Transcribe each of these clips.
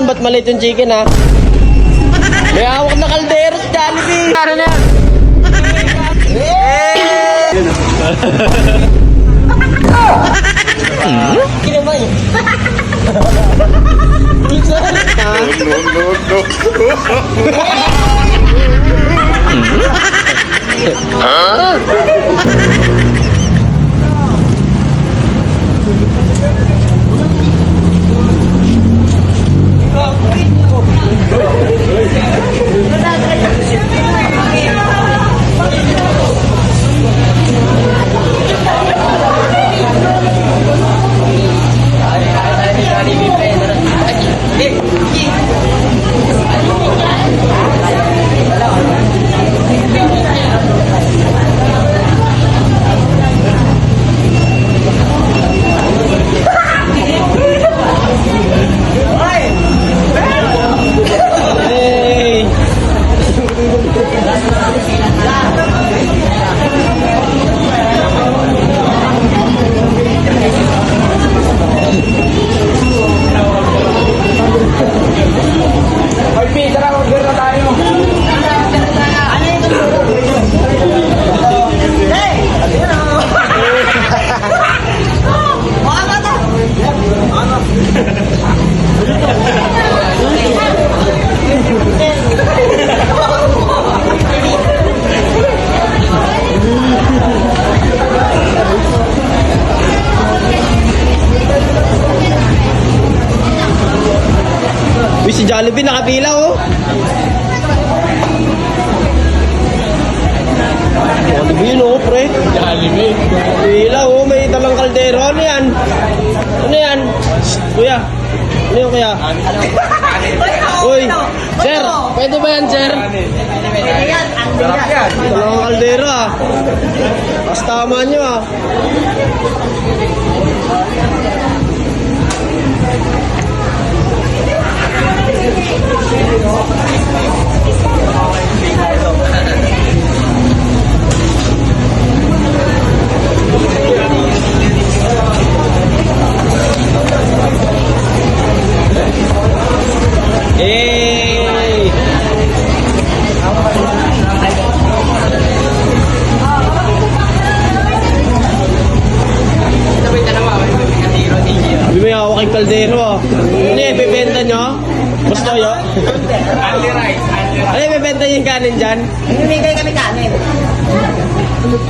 dahilan, ba't maliit yung chicken, ha? May hawak na kaldero sa Jollibee. Tara na. Kinaman. Hey! Kaldero. Ano yan? Ano yan? Kuya. Ano yun, kuya? Uy, sir. Pwede ba yan, sir? Talang kaldero, ah. Mas tama nyo, ah. Hey!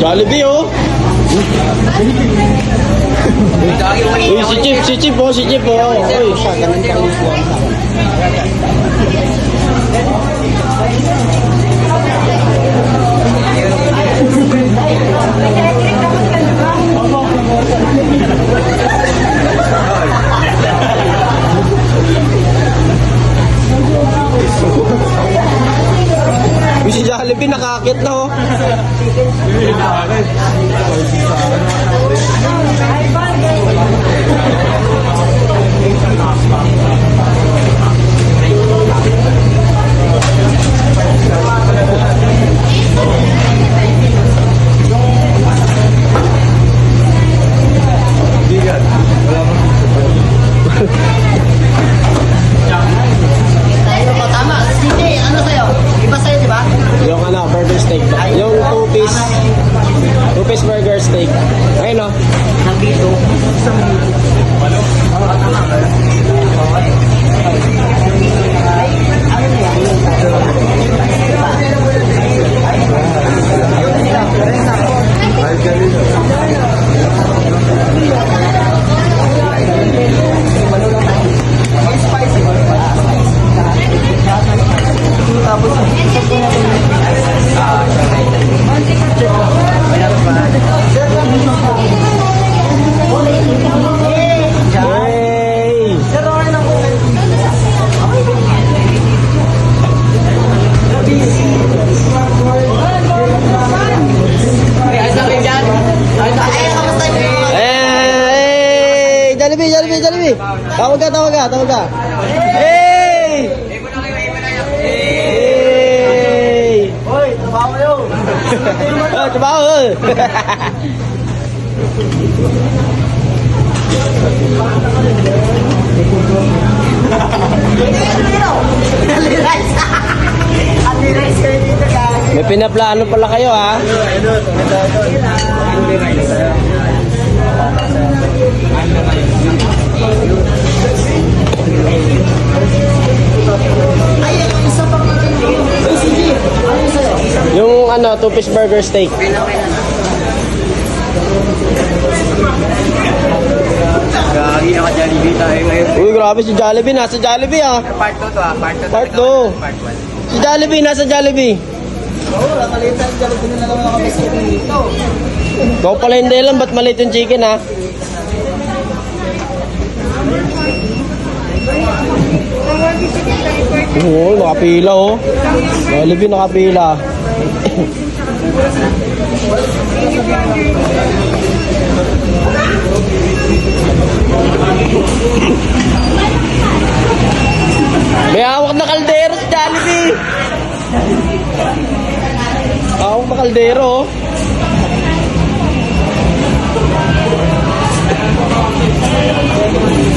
Jollibee oh! Uy, si Chip, si Chip oh, si Chip oh. Uy, siya, ganun nakakit na oh. Tawag ka, tawag ka, tawag ka. Hey! Hey! Hoy, trabaho kayo. Oh, trabaho. May pinaplano pala kayo ha. Ano, two-piece burger steak. Gagi, naka-Jollibee tayo ngayon. Uy, grabe si Jollibee. Nasa Jollibee ah. Part 2 to ah, part 2. Part two. Part 1. Si Jollibee, nasa Jollibee. Oo, oh, nakalitan. Jollibee na lang ako kami sa dito. Ikaw pala hindi alam, ba't maliit yung chicken ha? Oo, nakapila oh. Jollibee nakapila. May hawak na kaldero si Jollibee. Hawak na kaldero oh.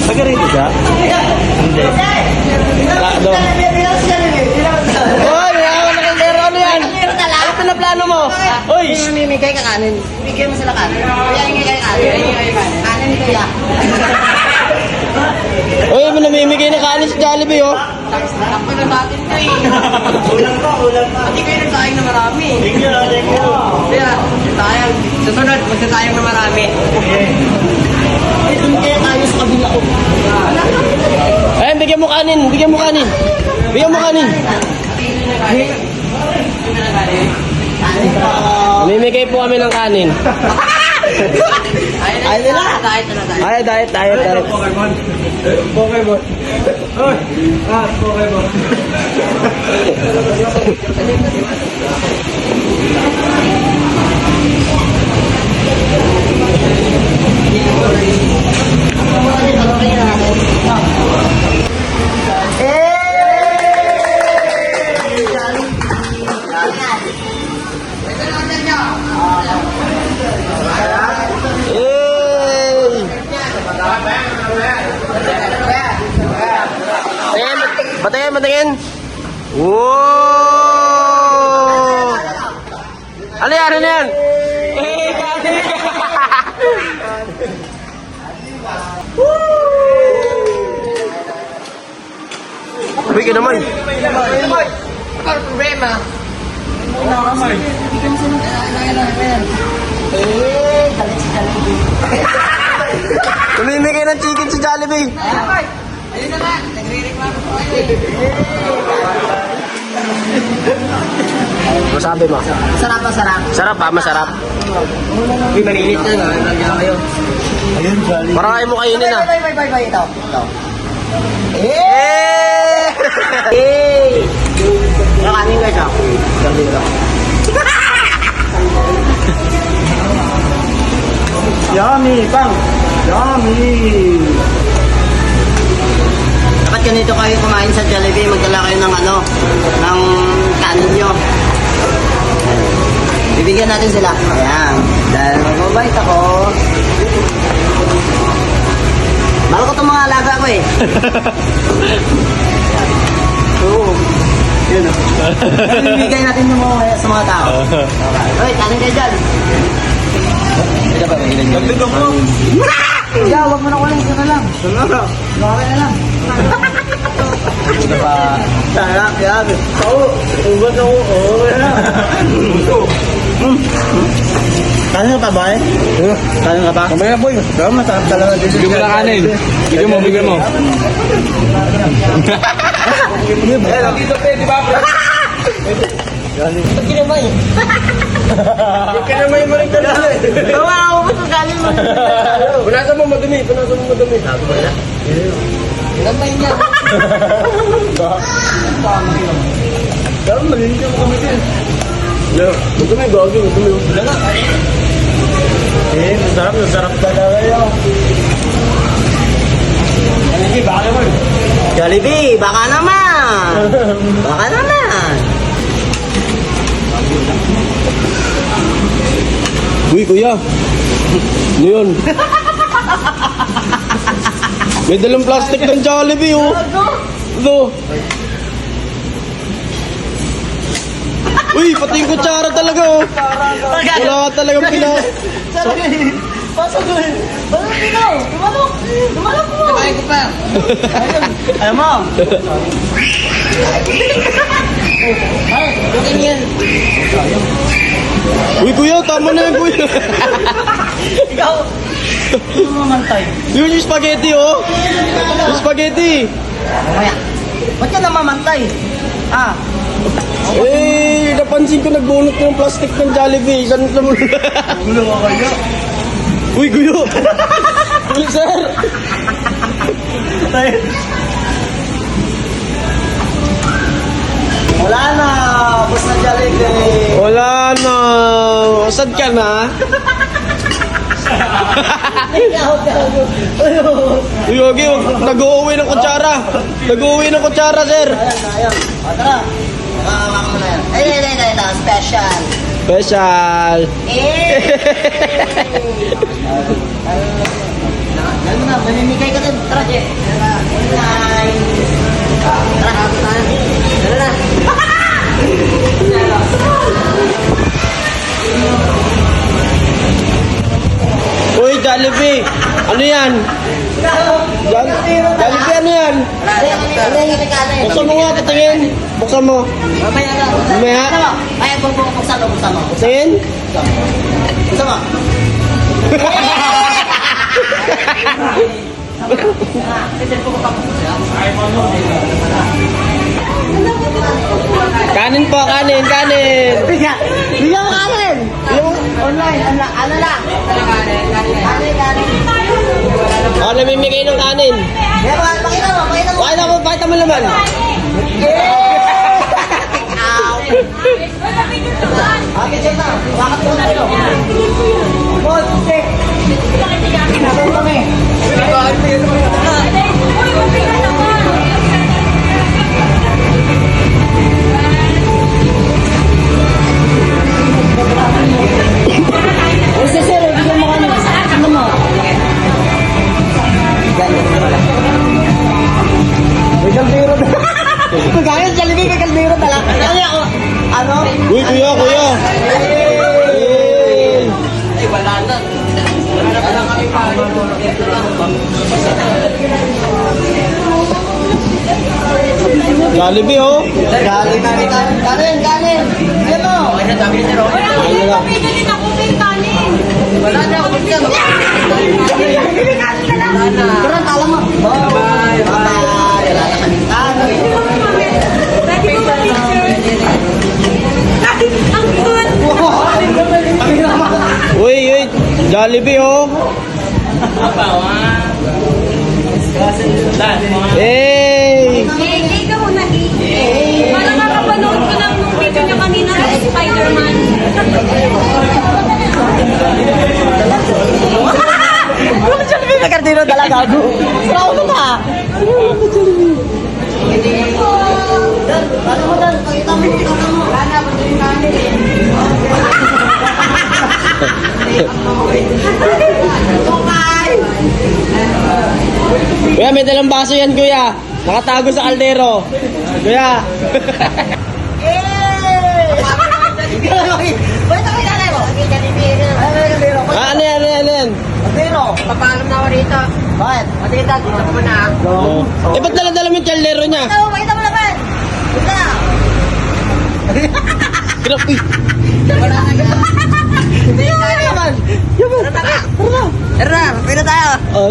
Taga rito siya? Hindi. Hoy, may hawak na kaldero. Ano yan? Ano mo? Hoy! Mamimigay ka kanin. Bigyan mo sila kanin. Kaya hindi kayo kanin. Kanin kuya. Hoy, may namimigay na kanin si Jollibee oh. Ako na sa atin to eh. Ulang pa, ulang pa. Hindi kayo nagsayang na marami. Thank you, thank you. Kaya, sayang. Susunod, magsasayang na marami. Eh, dun kaya tayo sa kabila ko. Ayun, bigyan mo kanin. Bigyan mo kanin. Bigyan mo kanin. Namimigay po kami ng kanin. Ayun nila. Kahit na tayo. Ay, diet, diet, diet. Yay! Wow! Ano yan, ano yan? Eh! Uy, ka naman. Ano problema? Eh, galit si Jollibee. Tumimigay ng chicken si Jollibee. Ayun na nga, nagre-reklamo ko kayo Masabi mo. Sarap na sarap. Sarap ha, masarap. Uy, marinit na nga. Nagyan kayo. Parang ayaw mo kainin ah. Bye, bye, bye, bye, ito. Ito. Eh! Hey! Yung kanin guys, ah. Galing ka. Yummy, pang. Yummy. Ganito kayo kumain sa Jollibee, magdala kayo ng ano, ng kanin nyo. Bibigyan natin sila. Ayan. Dahil magbabait ako. Mahal ko itong mga alaga ko eh. Oo. Yun o. Bibigyan natin yung mga sa mga tao. Okay, kanin kayo dyan. Dagdagan mo. Yeah, wag mo na kunin. Ito na lang. Okay na lang. Sarap, yan. Oo. Ubat ako. Oo. Kanin ka pa ba eh? Kanin ka pa? Kamaya boy. Pero masarap talaga dito. Bigyan mo na kanin. Bigyan mo, bigyan mo. Dito pwede ba? Ba't kinamay? Kinamay mo rin ka na eh. Bawa ako ba ito galing mo? Punasan mo madumi. Punasan mo madumi. Kinamay niya. Pero malinis yung kami din. Yeah. Madumi, gagi. Madumi. Wala nga. Eh, masarap. Masarap talaga yun. Jollibee, baka naman. Jollibee, baka naman. Baka naman. Uy, kuya. Ano yun? May dalang plastic ng Jollibee, oh. Ito. Uy, pati yung kutsara talaga, oh. Wala ka talagang pina... Pasok ko eh. Pasok dito. Tumalok. Tumalok mo. Kakain ko pa. Alam mo. Ay, yan. Uy, kuya, tama na yan, kuya. Ano? Yun yung spaghetti, oh. Yung spaghetti. Mamaya. Ba't ka namamantay? Ah, Eh, napansin ko nagbunot ng plastic ng Jollibee. Saan naman? Gulo ka kaya. Uy, guyo. Uy, sir. wala na. Bus na Jollibee. Wala na. Saan ka na? Uy, Yogi, wag- nag-uuwi ng kutsara. Nag-uuwi ng kutsara, sir. Ayan, ayan. O, tara. Nakakama mo na yan. Ay, ay, ay, ay, ay, special. Special. Eh! Dahil na, mamimigay ka din. Tara, Je. Tara, online. Tara, tara. Tara na. Jollibee. Ano yan? Joll- Jollibee, ano yan? Buksan mo nga, patingin. Buksan mo. Mamaya na. Mamaya? Ano mo? Ay, buk- buk- buksan mo, buksan mo. Buksan mo. Kanin po, kanin, kanin. Bigyan. Bigyan mo kanin. Yung online, ano, ano lang. Kanin, kanin. Kanin, Ako namimigay ng kanin. Pa, pakita mo, pakita mo. Pakita mo, pakita mo naman. Bakit kami. Jollibee, oh. Na kanin, kanin, kanin. Yan o. Ay, sabi ni Ron. Ano lang. Wala na, huwag ka. Wala na. Turan, tala mo. Bye, bye. Wala na kanin. Uy, uy. Jollibee, oh. Hey! Spider-Man. Ano Jollibee na kardino talaga ako? Sarap mo ka. Ano mo dan? Pakita mo, pakita mo. Wala na, pag yung. Tukay! Kuya, may dalang baso yan, kuya. Nakatago sa kaldero. Kuya. Bakit ako ilalay mo? Ay, Jollibee. Ay, Jollibee. Ah, ano yan, ano yan, ano yan? Jollibee. Papaalam na ako rito. Bakit? Matita, dito ko na. Oh. Eh, ba't dala-dala mo yung kaldero niya? Pakita mo, pakita mo naman. Ito na. Grabe. Wala na yan. Hindi naman. Tara, tara. Tara, pwede tayo. Oh,